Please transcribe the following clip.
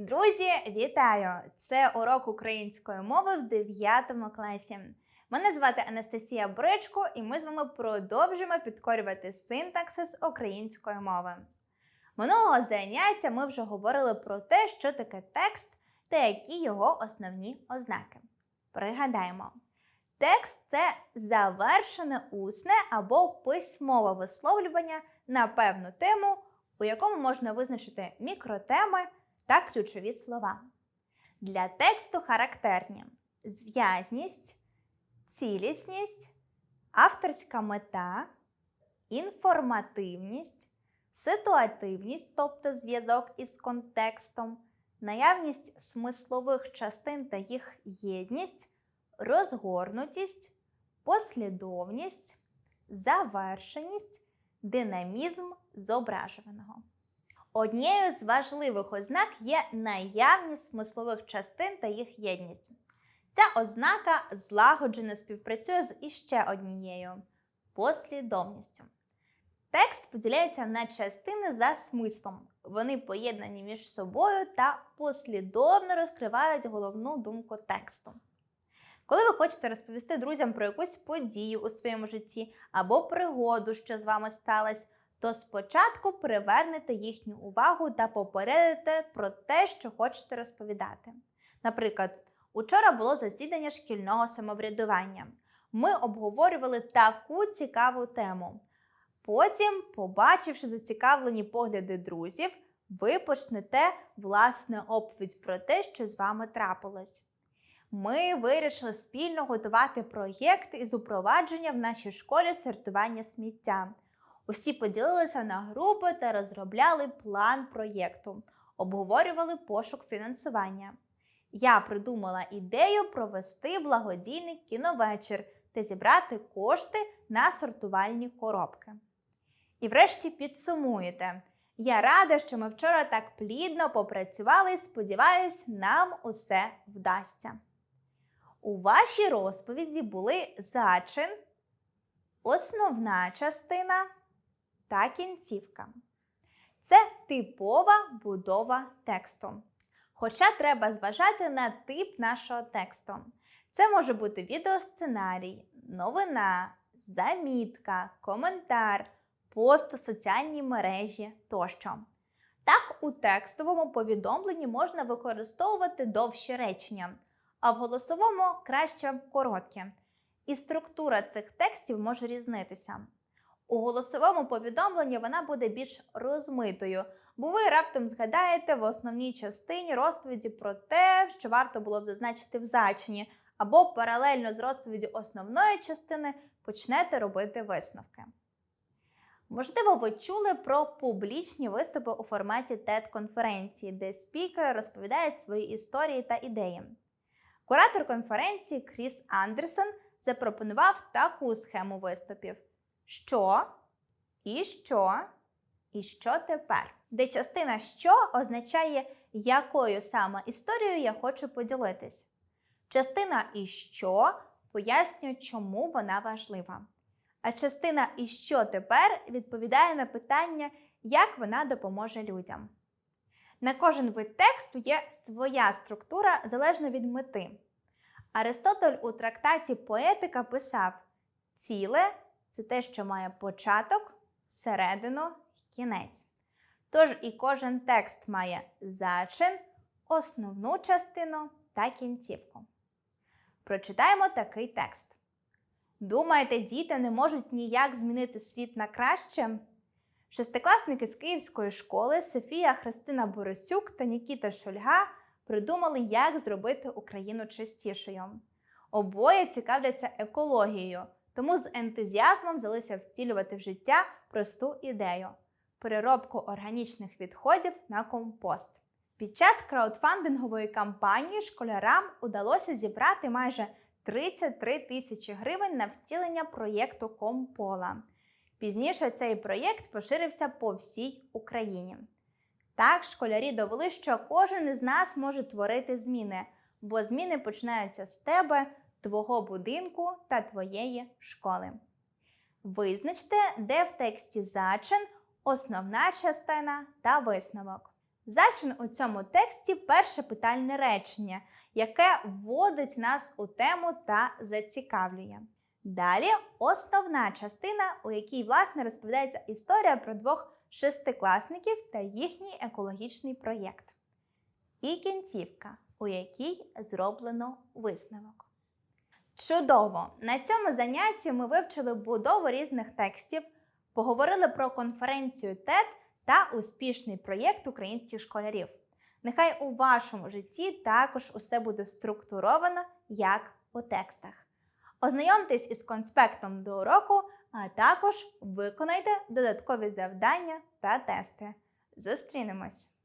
Друзі, вітаю! Це урок української мови в 9 класі. Мене звати Анастасія Бричко, і ми з вами продовжимо підкорювати синтаксис української мови. Минулого заняття ми вже говорили про те, що таке текст та які його основні ознаки. Пригадаємо, текст це завершене усне або письмове висловлювання на певну тему, у якому можна визначити мікротеми та ключові слова. Для тексту характерні зв'язність, цілісність, авторська мета, інформативність, ситуативність, тобто зв'язок із контекстом, наявність смислових частин та їх єдність, розгорнутість, послідовність, завершеність, динамізм зображуваного. Однією з важливих ознак є наявність смислових частин та їх єдність. Ця ознака злагоджено співпрацює з іще однією послідовністю. Текст поділяється на частини за смислом. Вони поєднані між собою та послідовно розкривають головну думку тексту. Коли ви хочете розповісти друзям про якусь подію у своєму житті або пригоду, що з вами сталася, то спочатку привернете їхню увагу та попередите про те, що хочете розповідати. Наприклад, учора було засідання шкільного самоврядування. Ми обговорювали таку цікаву тему. Потім, побачивши зацікавлені погляди друзів, ви почнете власне оповідь про те, що з вами трапилось. Ми вирішили спільно готувати проєкт із упровадження в нашій школі сортування сміття. Усі поділилися на групи та розробляли план проєкту, обговорювали пошук фінансування. Я придумала ідею провести благодійний кіновечір та зібрати кошти на сортувальні коробки. І врешті підсумуєте. Я рада, що ми вчора так плідно попрацювали сподіваюсь, нам усе вдасться. У вашій розповіді були зачин, основна частина та кінцівка. Це типова будова тексту. Хоча треба зважати на тип нашого тексту. Це може бути відеосценарій, новина, замітка, коментар, пост у соціальній мережі тощо. Так, у текстовому повідомленні можна використовувати довші речення, а в голосовому краще короткі. І структура цих текстів може різнитися. У голосовому повідомленні вона буде більш розмитою, бо ви раптом згадаєте в основній частині розповіді про те, що варто було б зазначити в зачині, або паралельно з розповіді основної частини почнете робити висновки. Можливо, ви чули про публічні виступи у форматі TED-конференції, де спікери розповідають свої історії та ідеї. Куратор конференції Кріс Андерсон запропонував таку схему виступів що, і що, і що тепер, де частина що означає, якою саме історією я хочу поділитись. Частина і що пояснює, чому вона важлива. А частина і що тепер відповідає на питання, як вона допоможе людям. На кожен вид тексту є своя структура залежно від мети. Аристотель у трактаті Поетика писав: ціле це те, що має початок, середину і кінець. Тож і кожен текст має зачин, основну частину та кінцівку. Прочитаємо такий текст. Думаєте, діти не можуть ніяк змінити світ на краще? Шестикласники з Київської школи Софія Христина Борисюк та Нікіта Шульга придумали, як зробити Україну чистішою. Обоє цікавляться екологією, тому з ентузіазмом взялися втілювати в життя просту ідею переробку органічних відходів на компост. Під час краудфандингової кампанії школярам удалося зібрати майже 33 тисячі гривень на втілення проєкту Компола. Пізніше цей проєкт поширився по всій Україні. Так, школярі довели, що кожен із нас може творити зміни, бо зміни починаються з тебе, твого будинку та твоєї школи. Визначте, де в тексті зачин, основна частина та висновок. Зачин у цьому тексті перше питальне речення, яке вводить нас у тему та зацікавлює. Далі основна частина, у якій власне розповідається історія про двох шестикласників та їхній екологічний проєкт. І кінцівка, у якій зроблено висновок. Чудово! На цьому занятті ми вивчили будову різних текстів, поговорили про конференцію TED та успішний проєкт українських школярів. Нехай у вашому житті також усе буде структуровано, як у текстах. Ознайомтесь із конспектом до уроку, а також виконайте додаткові завдання та тести. Зустрінемось!